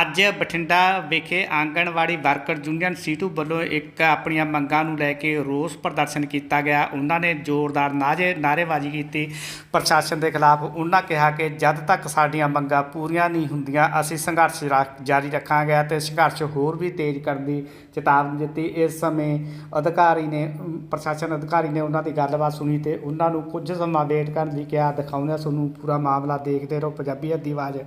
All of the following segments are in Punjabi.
ਅੱਜ ਬਠਿੰਡਾ ਵਿਖੇ ਆਂਗਣਵਾੜੀ ਵਰਕਰ ਯੂਨੀਅਨ ਸੀਟੂ ਵੱਲੋਂ ਇੱਕ ਆਪਣੀਆਂ ਮੰਗਾਂ ਨੂੰ ਲੈ ਕੇ ਰੋਸ ਪ੍ਰਦਰਸ਼ਨ ਕੀਤਾ ਗਿਆ। ਉਹਨਾਂ ਨੇ ਜ਼ੋਰਦਾਰ ਨਾਰੇ ਨਾਅਰੇਬਾਜ਼ੀ ਕੀਤੀ। ਪ੍ਰਸ਼ਾਸਨ ਦੇ ਖਿਲਾਫ ਉਹਨਾਂ ਕਿਹਾ ਕਿ ਜਦ ਤੱਕ ਸਾਡੀਆਂ ਮੰਗਾਂ ਪੂਰੀਆਂ ਨਹੀਂ ਹੁੰਦੀਆਂ, ਅਸੀਂ ਸੰਘਰਸ਼ ਰੱਖ- ਜਾਰੀ ਰੱਖਾਂਗੇ ਤੇ ਸੰਘਰਸ਼ ਹੋਰ ਵੀ ਤੇਜ਼ ਕਰਨ ਦੀ ਚੇਤਾਵਨੀ ਦਿੱਤੀ। ਇਸ ਸਮੇਂ ਅਧਿਕਾਰੀ ਨੇ ਪ੍ਰਸ਼ਾਸਨ ਅਧਿਕਾਰੀ ਨੇ ਉਹਨਾਂ ਦੀ ਗੱਲਬਾਤ ਸੁਣੀ ਤੇ ਉਹਨਾਂ ਨੂੰ ਕੁਝ ਸਮਾਂ ਵੇਟ ਕਰਨ ਲਈ ਕਿਹਾ। ਦਿਖਾਉਂਦੇ ਹਾਂ ਤੁਹਾਨੂੰ ਪੂਰਾ ਮਾਮਲਾ ਦੇਖਦੇ ਰਹੋ। ਪੰਜਾਬੀ ਦੀ ਆਵਾਜ਼।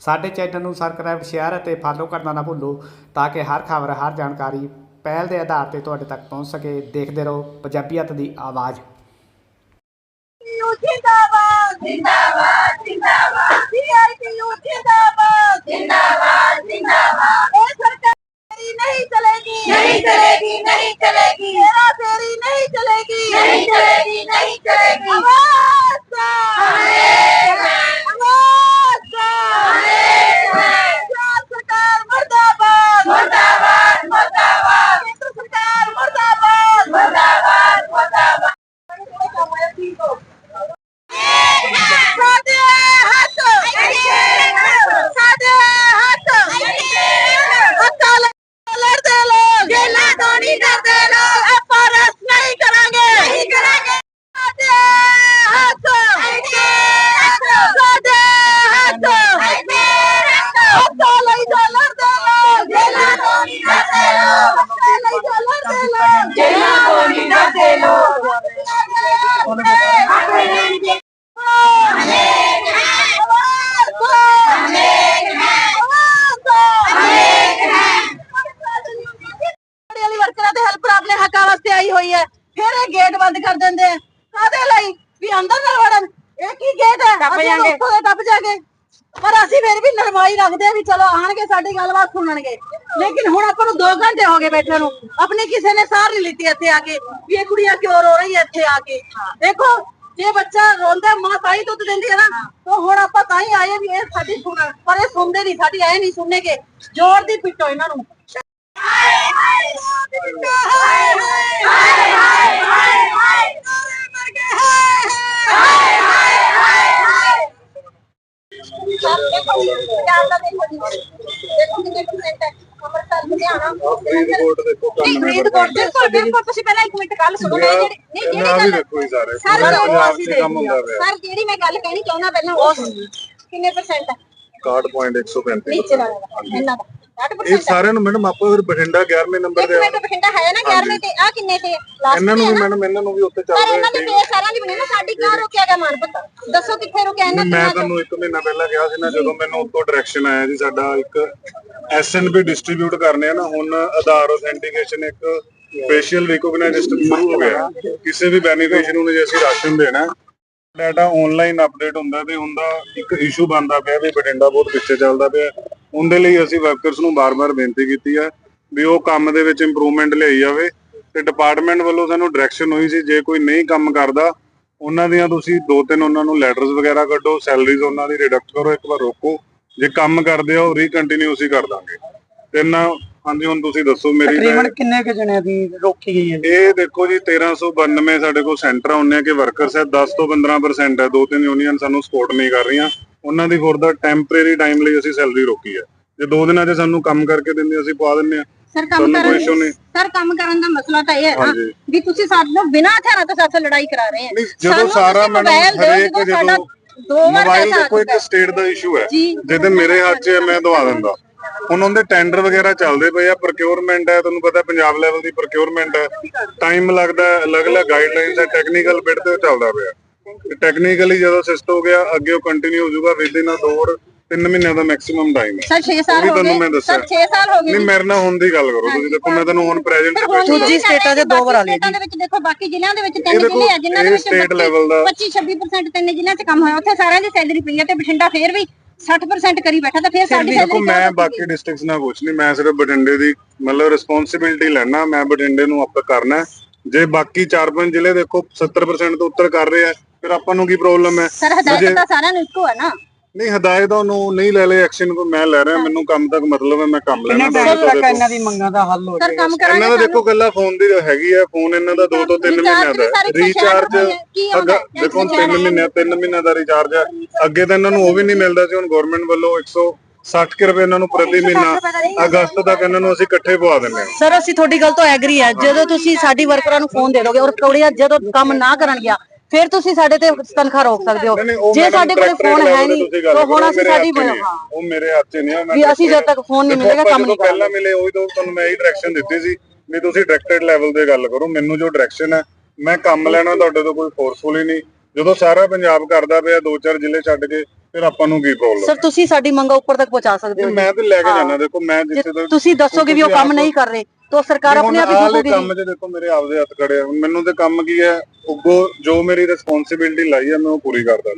ਸਾਡੇ ਚੈਨਲ ਨੂੰ ਸਬਸਕ੍ਰਾਈਬ ਸ਼ੇਅਰ ਅਤੇ ਫਾਲੋ ਕਰਨਾ ਨਾ ਭੁੱਲੋ ਤਾਂ ਕਿ ਹਰ ਖਬਰ ਹਰ ਜਾਣਕਾਰੀ ਪਹਿਲ ਦੇ ਆਧਾਰ ਤੇ ਤੁਹਾਡੇ ਤੱਕ ਪਹੁੰਚ ਸਕੇ। ਦੇਖਦੇ ਰਹੋ ਪੰਜਾਬੀਅਤ ਦੀ ਆਵਾਜ਼। ਯੂ ਜਿੰਦਾਬਾਦ ਜਿੰਦਾਬਾਦ। ਜਿੰਦਾਬਾਦ ਸੀਆਈਟੀਯੂ ਜਿੰਦਾਬਾਦ ਜਿੰਦਾਬਾਦ ਜਿੰਦਾਬਾਦ। ਇਹ ਸਰਕਾਰ ਤੇਰੀ ਨਹੀਂ ਚਲੇਗੀ। ਨਹੀਂ ਚਲੇਗੀ ਨਹੀਂ ਚਲੇਗੀ। ਤੇਰਾ ਤੇਰੀ ਨਹੀਂ ਚਲੇਗੀ। ਨਹੀਂ ਚਲੇਗੀ ਨਹੀਂ ਚਲੇਗੀ। ਆਵਾਜ਼ ਦਾ। ਆਵਾਜ਼ ਦਾ ਪੰਜਾਬ ਸਰਕਾਰ ਮਰਦਾਬਾਦ ਮਰਦਾਬਾਦ ਮਰਦਾਬਾਦ ਕੇਂਦਰ ਸਰਕਾਰ ਮਰਦਾਬਾਦ ਮਰਦਾਬਾਦ ਮਰਦਾਬਾਦ ਸਾਡੇ ਹੱਥ ਸਾਡੇ ਹੱਥ ਹੱਥਾਂ ਨਾਲ ਲੜਦੇ ਲੋਕ ਜੇਲਾਂ ਤੋਂ ਨਹੀਂ ਡਰਦੇ ਲੋਕ ਐਫਆਰਐਸ ਨਹੀਂ ਕਰਾਂਗੇ ਨਹੀਂ ਕਰਾਂਗੇ ਸਾਡੇ ਹੱਥ ਸਾਡੇ ਹੱਥ ਹੱਥਾਂ ਲਈ ਜੋ ਲੜਦੇ ਲੋਕ ਜੇਲਾਂ ਤੋਂ ਨਹੀਂ ਡਰਦੇ ਲੋਕ ਹੱਥਾਂ ਲਈ ਜੋ ਲੜਦੇ ਲੋਕ ਜੇਲਾਂ ਤੋਂ ਨਹੀਂ ਡਰਦੇ ਲੋਕ ਵਾਲੀ ਵਰਕਰਾਂ ਦੇ ਹੈਲਪਰ ਆਪਣੇ ਹੱਕਾਂ ਵਾਸਤੇ ਆਈ ਹੋਈ ਹੈ ਫਿਰ ਇਹ ਗੇਟ ਬੰਦ ਕਰ ਦਿੰਦੇ ਆ ਕਾਦੇ ਲਈ ਵੀ ਅੰਦਰ ਨਾ ਵੜਨ ਇਹ ਕੀ ਗੇਟ ਹੈ ਟੱਪ। ਉੱਥੋਂ ਦੇ ਟੱਪ ਜਾਗੇ ਪਰ ਅਸੀਂ ਫਿਰ ਵੀ ਨਰਮਾਈ ਰੱਖਦੇ ਆ ਵੀ ਚਲੋ ਆਣਗੇ ਸਾਡੀ ਗੱਲਬਾਤ ਸੁਣਨਗੇ ਲੇਕਿਨ ਹੁਣ ਆਪਾਂ ਨੂੰ 2 ਘੰਟੇ ਹੋ ਗਏ ਬੈਠੇ ਨੂੰ ਆਪਣੀ ਕਿਸੇ ਨੇ ਸਾਰ ਨਹੀਂ ਲਿੱਤੀ ਇੱਥੇ ਆ ਕੇ ਵੀ ਇਹ ਕੁੜੀਆਂ ਕਿਉਂ ਰੋ ਰਹੀ ਹੈ ਇੱਥੇ ਆ ਕੇ ਦੇਖੋ ਜੇ ਬੱਚਾ ਰੋਂਦਾ ਮਾਂ ਤਾਂ ਹੀ ਦੁੱਧ ਦਿੰਦੀ ਹੈ ਨਾ ਤਾਂ ਹੁਣ ਆਪਾਂ ਤਾਂ ਹੀ ਆਏ ਵੀ ਇਹ ਸਾਡੀ ਸੁਣਨ ਪਰ ਇਹ ਸੁਣਦੇ ਨਹੀਂ ਸਾਡੀ ਐ ਨਹੀਂ ਸੁਣਨਗੇ ਜ਼ੋਰ ਦੀ ਪਿੱਟੋ ਇਹਨਾਂ ਨੂੰ ਹਾਏ ਹਾਏ ਹਾਏ ਹਾਏ ਹਾਏ ਹਾਏ ਹਾਏ ਮਰ ਗਏ ਹਾਏ ਹਾਏ ਹਾਏ ਹਾਏ ਦੇਖੋ ਪੰਜਾਬ ਦਾ ਦੇਖੋ ਜੀ ਦੇਖੋ ਕਿੰਨੇ ਪਰਸੈਂਟ ਹੈ ਅੰਮ੍ਰਿਤਸਰ ਲੁਧਿਆਣਾ ਫਰੀਦਕੋਟ ਦੇਖੋ ਨਹੀਂ ਫਰੀਦਕੋਟ ਬਿਲਕੁਲ ਬਿਲਕੁਲ ਤੁਸੀਂ ਪਹਿਲਾਂ ਇੱਕ ਮਿੰਟ ਗੱਲ ਸੁਣੋ ਮੈਂ ਜਿਹੜੀ ਨਹੀਂ ਜਿਹੜੀ ਮੈਂ ਵੀ ਗੱਲ ਦੇਖੋ ਹੀ ਸਾਰੇ ਸਰ ਪੂਰੇ ਪੰਜਾਬ ਅਸੀਂ 'ਚ ਕੰਮ ਹੁੰਦਾ ਪਿਆ ਸਰ ਜਿਹੜੀ ਮੈਂ ਗੱਲ ਕਹਿਣੀ ਚਾਹੁੰਦਾ ਪਹਿਲਾਂ ਉਹ ਸੁਣੋ ਕਿੰਨੇ ਪਰਸੈਂਟ ਹੈ 61.135 ਨੀਚੇ ਵਾਲਾ ਇਹਨਾਂ ਦਾ 60% ਇਹ ਸਾਰਿਆਂ ਨੂੰ ਮੈਡਮ ਆਪਾਂ ਫਿਰ ਬਠਿੰਡਾ 11ਵੇਂ ਨੰਬਰ ਇੱਕ ਤੇ ਮਿੰਟ ਬਠਿੰਡਾ ਹੈ ਨਾ 11ਵੇਂ ਤੇ ਆ ਕਿੰਨੇ ਤੇ? ਲਾਸਟ ਇਹਨਾਂ ਨੂੰ ਵੀ ਆ? ਮੈਡਮ ਇਹਨਾਂ ਨੂੰ ਵੀ ਉੱਤੇ ਚੱਲ ਪਰ ਰਿਹਾ ਇਹਨਾਂ ਦੀ ਸਾਰਿਆਂ ਦੀ ਬਣੀ ਨਾ ਸਾਡੀ ਕਿਉਂ ਰੁਕਿਆ ਗਿਆ ਮਾਨਪਤ? ਦੱਸੋ ਕਿੱਥੇ ਰੁਕਿਆ ਇਹਨਾਂ ਮੈਂ ਤਿੰਨਾਂ? ਤੁਹਾਨੂੰ ਇੱਕ ਮਹੀਨਾ ਪਹਿਲਾਂ ਕਿਹਾ ਸੀ ਨਾ ਜਦੋਂ ਮੈਨੂੰ ਉੱਤੋਂ ਡਾਇਰੈਕਸ਼ਨ ਆਇਆ ਜੀ ਸਾਡਾ ਇੱਕ ਐਸਐਨਪੀ ਡਿਸਟ੍ਰੀਬਿਊਟ ਕਰਨੇ ਆ ਨਾ ਹੁਣ ਆਧਾਰ ਆਥੈਂਟੀਕੇਸ਼ਨ ਇੱਕ ਫੇਸ਼ੀਅਲ ਰਿਕੋਗਨਾਈਜੇਸ਼ਨ ਸ਼ੁਰੂ ਹੋ ਗਿਆ। ਕਿਸੇ ਵੀ ਬੈਨੀਫੀਸ਼ੀਅਰੀ ਨੂੰ ਜੇ ਅਸੀਂ ਰਾਸ਼ਨ ਦੇਣਾ ਡਾਟਾ ਆਨਲਾਈਨ ਅਪਡੇਟ ਹੁੰਦਾ ਤੇ ਹੁੰਦਾ ਇੱਕ ਇਸ਼ੂ ਬਣਦਾ ਪਿਆ ਵੀ ਬਠਿੰਡਾ ਬਹੁਤ ਪਿੱਛੇ ਚੱਲਦਾ ਪਿਆ। ਉਹਦੇ ਲਈ ਅਸੀਂ ਵਰਕਰਸ ਨੂੰ ਬਾਰ-ਬਾਰ ਬੇਨਤੀ ਕੀਤੀ ਆ ਵੀ ਉਹ ਕੰਮ ਦੇ ਵਿੱਚ ਇੰਪਰੂਵਮੈਂਟ ਲਿਆਈ ਜਾਵੇ ਤੇ ਡਿਪਾਰਟਮੈਂਟ ਵੱਲੋਂ ਸਾਨੂੰ ਡਾਇਰੈਕਸ਼ਨ ਹੋਈ ਸੀ ਜੇ ਕੋਈ ਨਹੀਂ ਕੰਮ ਕਰਦਾ ਉਹਨਾਂ ਦੀਆਂ ਤੁਸੀਂ ਦੋ ਤਿੰਨ ਉਹਨਾਂ ਨੂੰ ਲੈਟਰਸ ਵਗੈਰਾ ਕੱਢੋ ਸੈਲਰੀਜ਼ ਉਹਨਾਂ ਦੀ ਰਿਡਕਟ ਕਰੋ ਇੱਕ ਵਾਰ ਰੋਕੋ ਜੇ ਕੰਮ ਕਰਦੇ ਉਹ ਰੀਕੰਟੀਨਿਊ ਅਸੀਂ ਕਰ ਦਾਂਗੇ। ਤੇ ਨਾ ਹਾਂਜੀ ਹੁਣ ਤੁਸੀਂ ਦੱਸੋ ਮੇਰੀ ਤਕਰੀਬਨ ਕਿੰਨੇ ਕੁ ਜਣਿਆਂ ਦੀ ਰੋਕੀ ਗਈ ਹੈ ਇਹ ਦੇਖੋ ਜੀ 1392 ਸਾਡੇ ਕੋਲ ਸੈਂਟਰ ਆਉਂਦੇ ਆ ਕਿ ਵਰਕਰਸ ਹੈ 10 ਤੋਂ 15% ਹੈ ਦੋ ਤਿੰਨ ਯੂਨੀਅਨ ਸਾਨੂੰ ਸਪੋਰਟ ਨਹੀਂ ਕਰ ਰਹੀਆਂ। ਉਹਨਾਂ ਦੀ ਫੋਰ ਦਾ ਟੈਂਪਰੇਰੀ ਟਾਈਮ ਲਈ ਅਸੀਂ ਸੈਲਰੀ ਰੋਕੀ ਹੈ। ਜੇ ਦੋ ਦਿਨਾਂ 'ਚ ਸਾਨੂੰ ਕੰਮ ਕਰਕੇ ਦਿੰਦੇ ਅਸੀਂ ਪਵਾ ਦਿੰਦੇ ਆ ਸਰ ਕੰਮ ਕੋਈ ਕਰਨ ਨਹੀਂ। ਸਰ ਕੰਮ ਕਰਨ ਦਾ ਮਸਲਾ ਤਾਂ ਇਹ ਹੈ ਨਾ। ਵੀ ਤੁਸੀਂ ਸਾਨੂੰ ਬਿਨਾਂ ਹਥਿਆਰਾਂ ਤੋਂ ਸਾਥ ਲੜਾਈ ਕਰਾ ਰਹੇ ਨਹੀਂ ਹੈ ਜਦੋਂ ਸਾਰਾ ਦਿਓ, ਹਰੇਕ ਜਦੋਂ ਸਾਡਾ ਦੋ ਵਾਰ ਪੈਸਾ ਆ ਇੱਕ ਸਟੇਟ ਦਾ ਇਸ਼ੂ ਹੈ। ਜੀ। ਜਿਹਦੇ ਮੇਰੇ ਹੱਥ 'ਚ ਹੈ ਮੈਂ ਦਵਾ ਦਿੰਦਾ। ਹੁਣ ਉਹਦੇ ਟੈਂਡਰ ਵਗੈਰਾ ਚੱਲਦੇ ਪਏ ਆ ਪ੍ਰੋਕਿਉਰਮੈਂਟ ਹੈ ਤੁਹਾਨੂੰ ਪਤਾ ਪੰਜਾਬ ਲੈਵਲ ਦੀ ਪ੍ਰੋਕਿਉਰਮੈਂਟ ਹੈ। ਟਾਈਮ ਲੱਗਦਾ ਹੈ, ਅਲੱਗ-ਅਲੱਗ ਗਾਈਡਲਾਈਨਸ ਹੈ ਟੈਕਨੀਕਲ ਬਿਟ ਤੇ ਚੱਲਦਾ ਪਿਆ। ਟੈਕਨੀਕਲੀ ਜਦੋਂ ਸਿਸਟ ਹੋ ਗਿਆ ਅੱਗੇ ਉਹ ਕੰਟੀਨਿਊ ਹੋ ਜਾਊਗਾ ਵਿਦ ਇਨ ਦੋ ਤਿੰਨ ਮਹੀਨਿਆਂ ਦਾ ਮੈਕਸਿਮਮ ਟਾਈਮ ਹੈ। ਸਰ 6 ਉਹ ਸਾਲ ਹੋ ਤੁਹਾਨੂੰ ਮੈਂ ਗਏ ਦੱਸਿਆ। ਸਰ 6 ਸਾਲ ਹੋ ਗਏ। ਨਹੀਂ ਮੇਰੇ ਨਾਲ ਹੁਣ ਦੀ ਗੱਲ ਕਰੋ। ਤੁਸੀਂ ਦੇਖੋ ਮੈਂ ਤੁਹਾਨੂੰ ਹੁਣ ਪ੍ਰੈਜ਼ੈਂਟ ਦੂਜੀ ਸਟੇਟਾਂ ਦੇ ਦੋ ਵਾਰ ਆ ਲਈ ਸਟੇਟਾਂ ਦੇ ਵਿੱਚ ਦੇਖੋ ਬਾਕੀ ਜ਼ਿਲ੍ਹਿਆਂ ਦੇ ਵਿੱਚ ਤਿੰਨ ਦੇਖੋ, ਜ਼ਿਲ੍ਹੇ ਆ ਜਿਨ੍ਹਾਂ ਦੇ ਵਿੱਚ state level ਦਾ- 25 26% ਤਿੰਨ ਜ਼ਿਲ੍ਹਿਆਂ 'ਚ ਕੰਮ ਹੋਇਆ। ਉੱਥੇ ਸਾਰਿਆਂ ਦੀ ਸੈਲਰੀ ਪਈ ਹੈ ਤੇ ਬਠਿੰਡਾ ਫੇਰ ਵੀ 60% ਕਰੀ ਬੈਠਾ ਤਾਂ ਫੇਰ ਸਾਡੀ ਸੈਲਰੀ ਮੈਂ ਬਾਕੀ ਡਿਸਟ੍ਰਿਕਟਸ ਨਾਲ ਕੁਛ ਨਹੀਂ। ਮੈਂ ਸਿਰਫ ਬਠਿੰਡੇ ਦੀ ਮਤਲਬ ਰਿਸਪੌਂਸਿਬਿਲਟੀ ਲੈਣਾ ਮੈਂ ਬਠਿੰਡੇ ਨੂੰ ਅਪ ਕਰਨਾ ਹੈ। ਜੇ ਬਾਕੀ 4-5 ਜ਼ਿਲ੍ਹੇ ਦੇਖੋ 70% ਤੋਂ ਉੱਤਰ ਕਰ ਰਹੇ ਆ ਫਿਰ ਆਪਾਂ ਨੂੰ ਕੀ ਪ੍ਰੋਬਲਮ ਹੈ? ਸਰ ਹਦਾਇਤ ਤਾਂ ਸਾਰਿਆਂ ਨੂੰ ਇੱਕੋ ਹੈ ਨਾ। ਨਹੀਂ ਹਦਾਇਤ ਉਹਨੂੰ ਨਹੀਂ ਲੈ ਲਏ ਐਕਸ਼ਨ ਕੋ ਮੈਂ ਲੈ ਰਿਹਾ ਮੈਨੂੰ ਕੰਮ ਤੱਕ ਮਤਲਬ ਹੈ ਮੈਂ ਕੰਮ ਕਿੰਨੇ ਲੈਣਾ ਟਾਈਮ ਤੁਹਾਡੇ ਤੱਕ। ਇਹਨਾਂ ਦੀ ਮੰਗਾਂ ਦਾ ਹੱਲ ਹੋ ਸਰ ਜਾਏਗਾ? ਕੰਮ ਇਹਨਾਂ ਕਰਾਂਗੇ ਦਾ ਦੇਖੋ ਕੱਲਾ ਫੋਨ ਦੀ ਹੈਗੀ ਹੈ ਫੋਨ ਇਹਨਾਂ ਦਾ 2 ਤੋਂ 3 ਮਹੀਨਿਆਂ ਦਾ ਰੀਚਾਰਜ ਅਗਾ ਦੇਖੋ 3 ਮਹੀਨੇ 3 ਮਹੀਨਿਆਂ ਦਾ ਰੀਚਾਰਜ ਹੈ। ਅੱਗੇ ਤਾਂ ਇਹਨਾਂ ਨੂੰ ਉਹ ਵੀ ਨਹੀਂ ਮਿਲਦਾ ਸੀ ਹੁਣ ਗਵਰਨਮੈਂਟ ਵੱਲੋਂ 160 ਕੁ ਰੁਪਏ ਇਹਨਾਂ ਨੂੰ ਪ੍ਰਤੀ ਮਹੀਨਾ ਅਗਸਤ ਤੱਕ ਇਹਨਾਂ ਨੂੰ ਅਸੀਂ ਇਕੱਠੇ ਪਵਾ ਦਿੰਦੇ ਹਾਂ। ਸਰ ਅਸੀਂ ਤੁਹਾਡੀ ਗੱਲ ਤੋਂ ਐਗਰੀ ਹੈ। ਜਦੋਂ ਤੁਸੀਂ ਸਾਡੀ ਵਰਕਰਾਂ ਨੂੰ ਫੋਨ ਦੇ ਦੋਗੇ ਔਰ ਕੁੜੀਆਂ ਜਦੋਂ ਕੰਮ ਨਾ ਕਰਨਗੀਆਂ ਫਿਰ ਤੁਸੀਂ ਸਾਡੇ ਤੇ ਤਨਖਾਹ ਰੋਕ ਸਕਦੇ ਹੋ। ਨਹੀਂ, ਨਹੀਂ, ਉਹ ਜੇ madam ਸਾਡੇ ਕੋਲ directorate ਫੋਨ ਹੈ ਤੇ ਨਹੀਂ ਤੁਸੀਂ ਗੱਲ ਤਾਂ ਕਰੋ, ਹੁਣ ਅਸੀਂ ਮੇਰੇ ਸਾਡੀ ਹੱਥ 'ਚ ਨਹੀਂ ਹੈ। ਹਾਂ ਉਹ ਮੇਰੇ ਹੱਥ 'ਚ ਨਹੀਂ ਹੈ ਮੈਂ ਵੀ ਅਸੀਂ ਜਦ ਤੱਕ ਫੋਨ ਨਹੀਂ ਦੇਖੋ, ਮਿਲੇਗਾ ਆਪਾਂ ਕੰਮ ਜਦੋਂ ਨਹੀਂ ਪਹਿਲਾਂ ਕਰਾਂਗੇ ਮਿਲੇ ਉਹੀ ਤਾਂ ਤੁਹਾਨੂੰ ਮੈਂ ਇਹ ਡਾਇਰੈਕਸ਼ਨ ਦਿੱਤੀ ਸੀ ਵੀ ਤੁਸੀਂ ਡਾਇਰੈਕਟਡ ਲੈਵਲ ਤੇ ਗੱਲ ਕਰੋ ਮੈਨੂੰ ਜੋ ਡਾਇਰੈਕਸ਼ਨ ਹੈ ਮੈਂ ਕੰਮ ਲੈਣਾ ਤੁਹਾਡੇ ਤੋਂ ਕੋਈ ਫੋਰਸਫੁਲ ਹੀ ਨਹੀਂ। ਜਦੋਂ ਸਾਰਾ ਪੰਜਾਬ ਕਰਦਾ ਪਿਆ ਦੋ ਚਾਰ ਜ਼ਿਲ੍ਹੇ ਛੱਡ ਕੇ ਫਿਰ ਆਪਾਂ ਨੂੰ ਕੀ ਪ੍ਰੋਬਲਮ ਸਰ ਤੁਸੀਂ ਸਾਡੀ ਮੰਗਾਂ ਉੱਪਰ ਤੱਕ ਪਹੁੰਚਾ ਸਕਦੇ ਹੋ ਮੈਂ ਤੇ ਲੈ ਕੇ। ਜਾਣਾ ਦੇਖੋ ਮੈਂ ਜਿੱਥੇ ਤੋਂ ਤੁਸੀਂ ਦੱਸੋਗੇ ਵੀ ਉਹ ਕੰਮ ਨਹੀਂ ਕਰ ਰਹੇ ਤਾਂ ਸਰਕਾਰ ਆਪਣੇ ਆਪ ਹੀ ਰੁਕੂਗੀ ਕੰਮ 'ਚ ਦੇਖੋ ਮੇਰੇ ਆਪਦੇ ਹੱਥ ਖੜੇ ਆ। ਮੈਨੂੰ ਤੇ ਕੰਮ ਕੀ ਹੈ? ਉੱਗੋ ਜੋ ਮੇਰੀ ਰਿਸਪੌਂਸਿਬਿਲਟੀ ਲਾਈ ਹੈ ਮੈਂ ਉਹ ਪੂਰੀ ਕਰਦਾ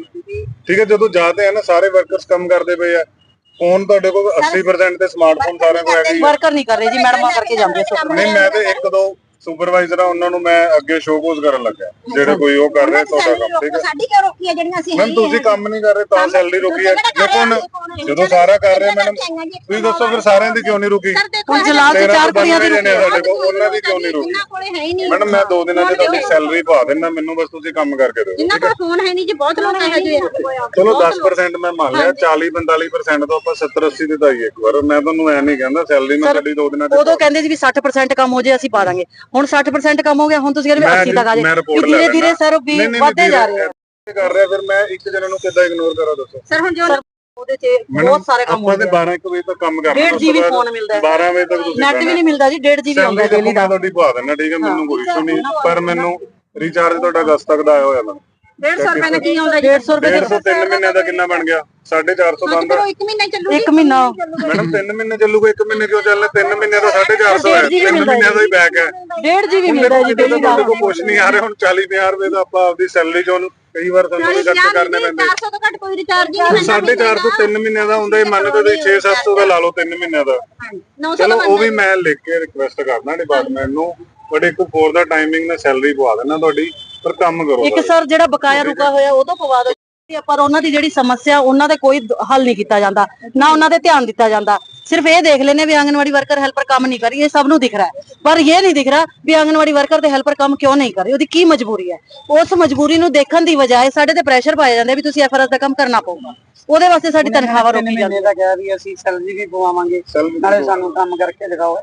ਠੀਕ ਹੈ ਜਦੋਂ ਜਾਤੇ ਹੈ ਨਾ ਸਾਰੇ ਵਰਕਰਸ ਕੰਮ ਕਰਦੇ ਪਏ ਆ। ਫੋਨ ਤੁਹਾਡੇ ਕੋਲ 80% ਤੇ ਸਮਾਰਟਫੋਨ ਸਾਰਿਆਂ ਕੋਲ ਹੈਗੇ ਹੀ ਆ। ਵਰਕਰ ਨਹੀਂ ਕਰ ਰਹੇ ਜੀ ਮੈਡਮਾਂ ਕਰਕੇ ਜਾਂਦੇ ਸੋ ਨਹੀਂ ਮੈਂ ਤੇ ਇੱਕ ਦੋ ਸੁਪਰਵਾਈਜ਼ਰ ਆ ਉਹਨਾਂ ਨੂੰ ਮੈਂ ਅੱਗੇ ਸ਼ੋਕੋਜ਼ ਕਰਨ ਲੱਗਾ ਜਿਹੜੇ ਕੋਈ ਉਹ ਕਰ ਰਹੇ ਤੁਹਾਡਾ ਕੰਮ ਠੀਕ ਹੈ? ਸਾਡੀ ਕਿਉਂ ਰੋਕੀ ਹੈ ਜਿਹੜੀਆਂ ਅਸੀਂ ਮੈਮ ਤੁਸੀਂ ਕੰਮ ਨਹੀਂ ਕਰ ਰਹੇ ਤਾਂ ਸੈਲਰੀ ਰੁਕੀ ਹੈ। ਦੇਖੋ ਜਦੋਂ ਸਾਰਾ ਕਰ ਰਹੇ ਮੈਡਮ ਤੁਸੀਂ ਦੱਸੋ ਫਿਰ ਸਾਰਿਆਂ ਦੀ ਕਿਉਂ ਨਹੀਂ ਰੁਕੀ? ਹੁਣ ਜਲਾਲ ਚ ਤੇਰਾਂ ਚਾਰ ਤੋਂ ਕੁੜੀਆਂ ਦੀ ਆ ਸਾਡੇ ਕੋਲ ਉਹਨਾਂ ਦੀ ਕਿਉਂ ਨਹੀਂ ਰੁਕੀ ਜਿੰਨਾ ਕੋਲੇ ਹੈ ਹੀ ਨਹੀਂ। ਮੈਡਮ ਮੈਂ ਦੋ ਦਿਨਾਂ 'ਚ ਤੁਹਾਡੀ ਸੈਲਰੀ ਪਾ ਦਿੰਦਾ ਮੈਨੂੰ ਬਸ ਤੁਸੀਂ ਕੰਮ ਕਰਕੇ ਦਿਓ ਜਿੰਨਾ ਕੋਲ ਫੋਨ ਹੈ ਨਹੀਂ ਜੀ ਬਹੁਤ ਲੋਕ ਇਹੋ ਜਿਹੇ ਆ। ਚਲੋ 10% ਮੈਂ ਮੰਨ ਲਿਆ 40 45% ਤੋਂ ਆਪਾਂ 70 80 ਤੇ ਤਾਂ ਹੀ ਇੱਕ ਵਾਰ। ਮੈਂ ਤੁਹਾਨੂੰ ਐ ਨਹੀਂ ਕਹਿੰਦਾ ਸੈਲਰੀ ਮੈਂ ਸਾਡੀ ਦੋ ਦਿਨਾਂ 'ਚ ਉਦੋਂ ਕਹਿੰਦੇ ਸੀ ਵੀ 60% ਕੰਮ ਹੋ ਜੇ ਅਸੀਂ ਪਾ ਦਾਂਗੇ। ਹੁਣ 60% ਕੰਮ ਹੋ ਗਿਆ ਹੁਣ ਤੁਸੀਂ ਕਹਿੰਦੇ ਵੀ 80 ਤੱਕ ਆ report ਧੀਰੇ ਧੀਰੇ। ਸਰ ਵੀ ਵਧਦੇ ਜਾ ਰਹੇ ਆ। ਕਰ ਰਿਹਾ ਫਿਰ ਮੈਂ ਇੱਕ ਜਣੇ ਨੂੰ ਕਿੱਦਾਂ ਇਗਨੋਰ ਕਰਾਂ ਦੱਸੋ? ਸਰ ਹੁਣ ਜੋ ਉਹਦੇ ਚ ਬਹੁਤ ਸਾਰੇ ਕੰਮ ਆਪਾਂ ਤੇ ਹੁੰਦੇ ਆ। 12 1 ਵਜੇ ਤੱਕ ਕੰਮ ਡੇਢ GB ਫੋਨ ਮਿਲਦਾ ਹੈ। 12 ਵਜੇ ਤੱਕ ਤੁਸੀਂ ਨੈਟ ਵੀ ਨਹੀਂ ਮਿਲਦਾ ਜੀ 1.5 ਜੀਬੀ ਆਉਂਦਾ ਡੇਲੀ ਤਾਂ ਦਾ। ਤੁਹਾਡੀ ਪਾ ਦੇਣਾ ਠੀਕ ਹੈ ਮੈਨੂੰ ਕੋਈ ਇਸ਼ੂ ਨਹੀਂ ਪਰ ਮੈਨੂੰ ਰੀਚਾਰਜ ਤੁਹਾਡਾ ਅਗਸਤ ਤੱਕ ਦਾ ਆਇਆ ਹੋਇਆ ਮੈਨੂੰ 150 ਰੁਪਏ ਦਾ ਕੀ ਆਉਂਦਾ ਜੀ? 150 ਰੁਪਏ 150 ਤਿੰਨ ਮਹੀਨਿਆਂ ਦਾ ਕਿੰਨਾ ਬਣ ਗਿਆ? 450 ਬੰਦਾ ਚਲੋ ਇੱਕ ਮਹੀਨਾ ਹੀ ਚੱਲੂਗੀ ਇੱਕ ਮਹੀਨਾ। ਮੈਡਮ ਤਿੰਨ ਮਹੀਨੇ ਚੱਲੂਗਾ ਇੱਕ ਮਹੀਨੇ ਕਿਉਂ ਚੱਲਣਾ? ਤਿੰਨ ਮਹੀਨੇ ਦਾ 450 ਹੈ। ਡੇਢ GB ਤਿੰਨ ਮਿਲਦਾ ਮਹੀਨਿਆਂ ਦਾ ਹੀ ਬੈਕ ਹੈ। 1.5 ਜੀਬੀ ਹੁਣ ਮਿਲਦਾ ਦੇਖੋ ਜੀ ਜਿੱਦਾਂ ਡੇਲੀ ਦਾ ਤੁਹਾਡੇ ਕੋਲ ਕੁਝ ਨਹੀਂ ਆ ਰਿਹਾ। ਹੁਣ 40 50 ਰੁਪਏ ਦਾ ਆਪਾਂ ਆਪਦੀ ਸੈਲਰੀ ਚੋਂ ਕਈ ਵਾਰ ਸਾਨੂੰ ਵੀ ਖਰਚ ਕਰਨੇ ਪੈਂਦੇ। 400 ਤੋਂ ਘੱਟ ਕੋਈ ਰਿਚਾਰਜ ਹੀ ਨਹੀਂ 450 ਤੋਂ 3 ਮਹੀਨਿਆਂ ਦਾ ਹੁੰਦਾ ਹੀ ਮੰਨ ਕੇ ਤੁਸੀਂ 6-700 ਦਾ ਲਾ ਲਓ 3 ਮਹੀਨਿਆਂ ਦਾ। 900 ਚਲੋ ਉਹ ਵੀ ਮੈਂ ਲਿਖ ਕੇ ਰਿਕੁਐਸਟ ਕਰਦਾ ਡਿਪਾਰਟਮੈਂਟ ਨੂੰ। ਬਟ ਇੱਕ ਫੋਰ ਦਾ ਟਾਈਮਿੰਗ ਨੇ ਸੈਲਰੀ ਪਵਾ ਦੇਣਾ ਤੁਹਾਡੀ। ਪਰ ਕੰਮ ਕਰੋ ਇੱਕ ਸਰ ਜਿਹੜਾ ਬਕਾਇਆ ਰੁਕਾ ਹੋਇਆ ਉਹ ਤੋਂ ਪਵਾ ਦਿਓ। ਪਰ ਉਹਨਾਂ ਦੀ ਜਿਹੜੀ ਸਮੱਸਿਆ ਉਹਨਾਂ ਦੇ ਕੋਈ ਹੱਲ ਨਹੀਂ ਕੀਤਾ ਜਾਂਦਾ। ਨਾ ਉਹਨਾਂ ਦੇ ਧਿਆਨ ਦਿੱਤਾ ਜਾਂਦਾ। ਸਿਰਫ ਇਹ ਦੇਖ ਲੈਨੇ ਵੀ ਆਂਗਨਵਾੜੀ ਵਰਕਰ ਹੈਲਪਰ ਕੰਮ ਨਹੀਂ ਕਰ ਰਹੀ ਇਹ ਸਭ ਨੂੰ ਦਿਖ ਰਿਹਾ ਹੈ। ਪਰ ਇਹ ਨਹੀਂ ਦਿਖ ਰਿਹਾ ਵੀ ਆਂਗਨਵਾੜੀ ਵਰਕਰ ਤੇ ਹੈਲਪਰ ਕੰਮ ਕਿਉਂ ਨਹੀਂ ਕਰ ਰਹੀ ਉਹਦੀ ਕੀ ਮਜਬੂਰੀ ਹੈ? ਉਸ ਮਜਬੂਰੀ ਨੂੰ ਦੇਖਣ ਦੀ ਬਜਾਏ ਸਾਡੇ ਤੇ ਪ੍ਰੈਸ਼ਰ ਪਾਇਆ ਜਾਂਦਾ ਵੀ ਤੁਸੀਂ ਐਫਆਰਐਸ ਦਾ ਕੰਮ ਕਰਨਾ ਪਊਗਾ। ਉਹਦੇ ਵਾਸਤੇ ਸਾਡੀ ਤਨਖਾਹਾਂ ਰੋਕੀ ਜਾਂਦੀ ਦਾ ਕਿਹਾ ਵੀ ਅਸੀਂ ਸੈਲਰੀ ਵੀ ਪਵਾਵਾਂਗੇ ਨਾਲੇ ਸਾਨੂੰ ਕੰਮ ਕਰਕੇ ਦਿਖਾਓ।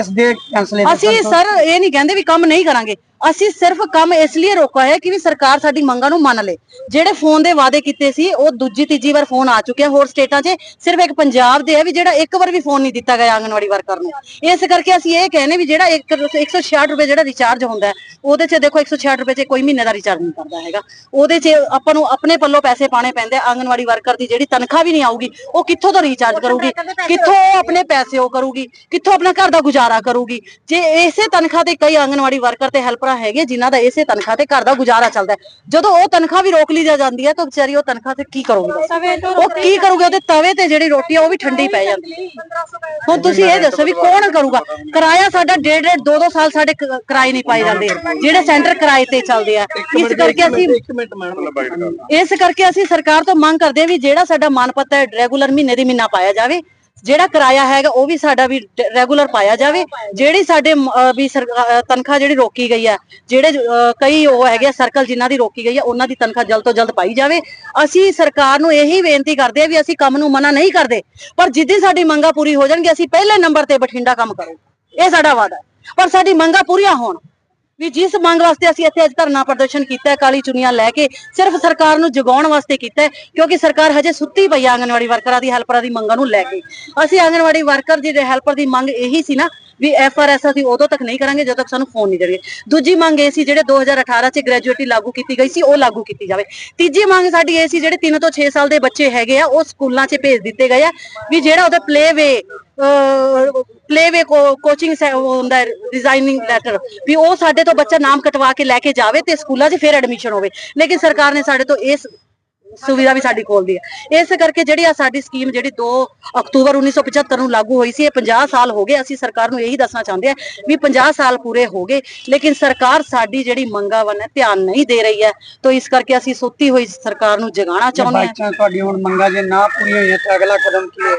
ਇਸ ਦੇ ਕੈਂਸਲੇਸ਼ਨ ਅਸੀਂ ਸਰ ਇਹ ਨਹੀਂ ਕਹਿੰਦੇ ਵੀ ਕੰਮ ਨਹੀਂ ਕਰਾਂਗੇ। ਅਸੀਂ ਸਿਰਫ ਕੰਮ ਇਸ ਲਈ ਰੋਕਾ ਹੈ ਕਿ ਵੀ ਸਰਕਾਰ ਸਾਡੀ ਮੰਗਾਂ ਨੂੰ ਮੰਨ ਲੇ। ਜਿਹੜੇ ਫੋਨ ਦੇ ਵਾਅਦੇ ਕੀਤੇ ਸੀ ਉਹ ਦੂਜੀ ਤੀਜੀ ਵਾਰ ਫੋਨ ਆ ਚੁੱਕਿਆ ਹੋਰ ਸਟੇਟਾਂ 'ਚ। ਸਿਰਫ ਇੱਕ ਪੰਜਾਬ ਦੇ ਹੈ ਵੀ ਜਿਹੜਾ ਇੱਕ ਵਾਰ ਵੀ ਫੋਨ ਨਹੀਂ ਦਿੱਤਾ ਗਿਆ ਆਂਗਨਵਾੜੀ ਵਰਕਰ ਨੂੰ ਇਸ ਕਰਕੇ ਅਸੀਂ ਇਹ ਕਹਿੰਦੇ ਵੀ ਜਿਹੜਾ ਇੱਕ 166 ਰੁਪਏ ਜਿਹੜਾ ਰਿਚਾਰਜ ਹੁੰਦਾ ਹੈ ਉਹਦੇ 'ਚ ਦੇਖੋ 166 ਰੁਪਏ 'ਚ ਕੋਈ ਮਹੀਨੇ ਦਾ ਰਿਚਾਰਜ ਨਹੀਂ ਕਰਦਾ ਹੈਗਾ ਉਹਦੇ 'ਚ ਆਪਾਂ ਨੂੰ ਆਪਣੇ ਪੱਲੋਂ ਪੈਸੇ ਪਾਣੇ ਪੈਂਦੇ। ਆਂਗਨਵਾੜੀ ਵਰਕਰ ਦੀ ਜਿਹੜੀ ਤਨਖਾਹ ਵੀ ਨਹੀਂ ਆਊਗੀ ਉਹ ਕਿੱਥੋਂ ਤੋਂ ਰੀਚਾਰਜ ਕਰੂਗੀ ਕਿੱਥੋਂ ਉਹ ਆਪਣੇ ਪੈਸੇ ਉਹ ਕਰੂਗੀ ਕਿੱਥੋਂ ਆਪਣਾ ਘਰ ਦਾ ਗੁਜ਼ਾਰਾ ਕਰੂਗੀ ਜੇ ਇਸੇ ਤਨਖਾਹ ਤੇ ਕਈ ਆਂਗਨਵਾੜੀ ਵਰਕਰ ਤੇ ਹੈਲਪਰਾਂ ਹੈਗੇ ਜਿਨ੍ਹਾਂ ਦਾ ਇਸੇ ਤਨਖਾਹ ਤੇ ਘਰ ਦਾ ਗੁਜ਼ਾਰਾ ਚੱਲਦਾ। ਜਦੋਂ ਉਹ ਤਨਖਾਹ ਵੀ ਰੋਕ ਲਈ ਜਾਂਦੀ ਹੈ ਤਾਂ ਵਿਚਾਰੀ ਉਹ ਤਨਖਾਹ ਤੇ ਕੀ ਕਰੂਗੀ? ਉਹ ਕੀ ਕਰੂਗੇ ਉਹਦੇ ਤਵੇ ਤੇ ਜਿਹੜੀ ਰੋਟੀ ਆ ਉਹ ਵੀ ਠੰਡੀ ਪੈ ਜਾਂਦੀ। ਹੁਣ ਤੁਸੀਂ ਇਹ ਦੱਸੋ ਵੀ ਕੌਣ ਕਰੂਗਾ? ਕਿਰਾਇਆ ਸਾਡਾ ਡੇਢ ਡੇਢ ਦੋ ਦੋ ਸਾਲ ਸਾਡੇ ਕ- ਕਿਰਾਏ ਨਹੀਂ ਪਾਏ ਜਾਂਦੇ। ਜਿਹੜੇ ਸੈਂਟਰ ਕਿਰਾਏ ਤੇ ਚੱਲਦੇ ਆ ਇਸ ਕਰਕੇ ਅਸੀਂ ਇੱਕ ਮਿੰਟ ਮੈਡਮ ਬਾਈਟ ਕਰਦਾ। ਇਸ ਕਰਕੇ ਅਸੀਂ ਸਰਕਾਰ ਤੋਂ ਮੰਗ ਕਰਦੇ ਹਾਂ ਵੀ ਜਿਹੜਾ ਸਾਡਾ ਮਾਨਪੱਤ ਹੈ ਰੈਗੂਲਰ ਮਹੀਨੇ ਦੀ ਮਹੀਨਾ ਪਾਇਆ ਜਾਵੇ ਜਿਹੜਾ ਕਿਰਾਇਆ ਹੈਗਾ ਉਹ ਵੀ ਸਾਡਾ ਵੀ ਰੈਗੂਲਰ ਪਾਇਆ ਜਾਵੇ। ਜਿਹੜੀ ਸਾਡੇ ਅਹ ਵੀ ਸਰਕਾ- ਅਹ ਤਨਖਾਹ ਜਿਹੜੀ ਰੋਕੀ ਗਈ ਹੈ, ਜਿਹੜੇ ਅਹ ਕਈ ਉਹ ਹੈਗੇ ਆ ਸਰਕਲ ਜਿਨ੍ਹਾਂ ਦੀ ਰੋਕੀ ਗਈ ਹੈ, ਉਹਨਾਂ ਦੀ ਤਨਖਾਹ ਜਲਦ ਤੋਂ ਜਲਦ ਪਾਈ ਜਾਵੇ। ਅਸੀਂ ਸਰਕਾਰ ਨੂੰ ਇਹੀ ਬੇਨਤੀ ਕਰਦੇ ਹਾਂ ਵੀ ਅਸੀਂ ਕੰਮ ਨੂੰ ਮਨਾ ਨਹੀਂ ਕਰਦੇ, ਪਰ ਜਿੱਦੀ ਸਾਡੀ ਮੰਗਾਂ ਪੂਰੀ ਹੋ ਜਾਣਗੀ ਅਸੀਂ ਪਹਿਲੇ ਨੰਬਰ ਤੇ ਬਠਿੰਡਾ ਕੰਮ ਕਰੋ। ਇਹ ਸਾਡਾ ਵਾਅਦਾ ਹੈ। ਪਰ ਸਾਡੀ ਮੰਗਾਂ ਪੂਰੀਆਂ ਹੋਣ। ਵੀ ਜਿਸ ਮੰਗ ਵਾਸਤੇ ਅਸੀਂ ਇੱਥੇ ਅੱਜ ਧਰਨਾ ਪ੍ਰਦਰਸ਼ਨ ਕੀਤਾ ਹੈ, ਕਾਲੀ ਚੁੰਨੀਆਂ ਲੈ ਕੇ, ਸਿਰਫ ਸਰਕਾਰ ਨੂੰ ਜਗਾਉਣ ਵਾਸਤੇ ਕੀਤਾ ਹੈ, ਕਿਉਂਕਿ ਸਰਕਾਰ ਹਜੇ ਸੁੱਤੀ ਪਈ ਹੈ ਆਂਗਨਵਾੜੀ ਵਰਕਰਾਂ ਦੀ, ਹੈਲਪਰਾਂ ਦੀ ਮੰਗਾਂ ਨੂੰ ਲੈ ਕੇ। ਅਸੀਂ ਆਂਗਨਵਾੜੀ ਵਰਕਰ ਦੀ ਹੈਲਪਰ ਦੀ ਮੰਗ ਇਹੀ ਸੀ ਨਾ ਵੀ ਐਫਆਰਐਸ ਅਸੀਂ ਉਦੋਂ ਤੱਕ ਨਹੀਂ ਕਰਾਂਗੇ ਜਦੋਂ ਤੱਕ ਸਾਨੂੰ ਫੋਨ ਨਹੀਂ ਦੇਣਗੇ। ਦੂਜੀ ਮੰਗ ਇਹ ਸੀ ਜਿਹੜੇ 2018 ਚ ਗ੍ਰੈਜੂਏਟੀ ਲਾਗੂ ਕੀਤੀ ਗਈ ਸੀ, ਉਹ ਲਾਗੂ ਕੀਤੀ ਜਾਵੇ। ਤੀਜੀ ਮੰਗ ਸਾਡੀ ਇਹ ਸੀ ਜਿਹੜੇ 3 ਤੋਂ 6 ਸਾਲ ਦੇ ਬੱਚੇ ਹੈਗੇ ਆ, ਉਹ ਸਕੂਲਾਂ 'ਚ ਭੇਜ ਦਿੱਤੇ ਗਏ ਆ ਵੀ ਜਿਹੜਾ ਉਹਦਾ ਪਲੇਵੇ ਪਲੇਵੇ ਕੋਚਿੰਗ ਹੁੰਦਾ ਰਿਜ਼ਾਈਨਿੰਗ ਲੈਟਰ ਵੀ ਉਹ ਸਾਡੇ ਤੋਂ ਬੱਚਾ ਨਾਮ ਕਟਵਾ ਕੇ ਲੈ ਕੇ ਜਾਵੇ ਤੇ ਸਕੂਲਾਂ 'ਚ ਫਿਰ ਐਡਮਿਸ਼ਨ ਹੋਵੇ। ਲੇਕਿਨ ਸਰਕਾਰ ਨੇ ਸਾਡੇ ਤੋਂ ਇਸ ਸੁਵਿਧਾ ਵੀ ਸਾਡੀ ਖੋਲਦੀ ਹੈ। ਇਸ ਕਰਕੇ ਜਿਹੜੀ ਆ ਸਾਡੀ ਸਕੀਮ ਜਿਹੜੀ 2 ਅਕਤੂਬਰ 1975 ਨੂੰ ਲਾਗੂ ਹੋਈ ਸੀ ਇਹ 50 ਸਾਲ ਹੋ ਗਏ। ਅਸੀਂ ਸਰਕਾਰ ਨੂੰ ਇਹੀ ਦੱਸਣਾ ਚਾਹੁੰਦੇ ਆ ਵੀ 50 ਸਾਲ ਪੂਰੇ ਹੋ ਗਏ ਲੇਕਿਨ ਸਰਕਾਰ ਸਾਡੀ ਜਿਹੜੀ ਮੰਗਾਂ ਵੱਲ ਧਿਆਨ ਨਹੀਂ ਦੇ ਰਹੀ ਹੈ। ਤਾਂ ਇਸ ਕਰਕੇ ਅਸੀਂ ਸੁੱਤੀ ਹੋਈ ਸਰਕਾਰ ਨੂੰ ਜਗਾਉਣਾ ਚਾਹੁੰਦੇ ਹਾਂ। ਤੁਹਾਡੀ ਹੁਣ ਮੰਗਾ ਜੇ ਨਾ ਪੂਰੀਆਂ ਹੋਈਆਂ ਤਾਂ ਅਗਲਾ ਕਦਮ ਕੀ ਹੈ?